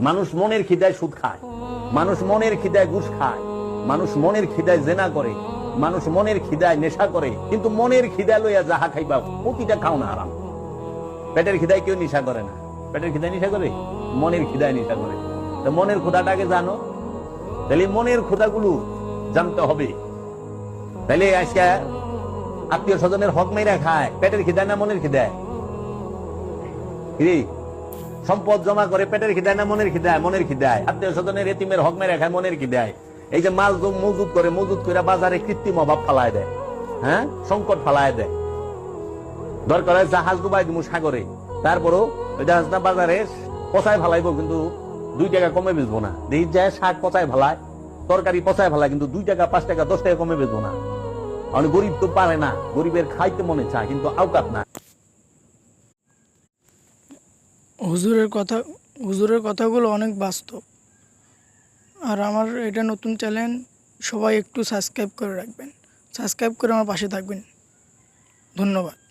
মানুষ মনের খিদায় সুদ খায়। মানুষ মনের খিদায় ঘুষ খায়। মানুষ মনের খিদায় জেনা করে। মানুষ মনের খিদায় নেশা করে। কিন্তু মনের খিদায় লইয়া যাহা খাইবা, প্রতিটা খাও না আরাম পেটের খিদায় কেউ নেশা করে না। পেটের খিদায় নেশা করে? মনের খিদায় নেশা করে। তো মনের ক্ষুদাটাকে জানো। তাহলে মনের ক্ষুদাগুলো জানতে হবে। তাহলে আজকে আত্মীয় স্বজনের হক মেরা খায়। পেটের খিদায় না মনের খিদায়? সম্পদ জমা করে পেটের খিদায় না মনের খিদায়? মনের খিদায়। আত্মীয় স্বজনের এতিমের হক মেরে খায়, মনের খিদায়। এই যে মাল মজুদ করে মজুদ করে বাজারে কৃত্রিম অভাব ফালায় দেয়। হ্যাঁ? সংকট ফালায় দেয়। দরকার হয় জাহাজ ডুবাই দিমু সাগরে। তারপরও ওই জাহাজটা বাজারে পচায় ফালাইবো, কিন্তু দুই টাকা কমে বেচবো না। দেখি যায় শাক পচায় ফালায়, তরকারি পচায় ফালায়, কিন্তু দুই টাকা, পাঁচ টাকা, দশ টাকা কমে বেচবো না। অনেক গরিব তো পারে না, গরিবের খাইতে মনে চায়, কিন্তু আওকাত না। হুজুরের কথা, হুজুরের কথাগুলো অনেক বাস্তব। আর আমার এটা নতুন চ্যালেঞ্জ সবাই একটু সাবস্ক্রাইব করে রাখবেন। সাবস্ক্রাইব করে আমার পাশে থাকবেন। ধন্যবাদ।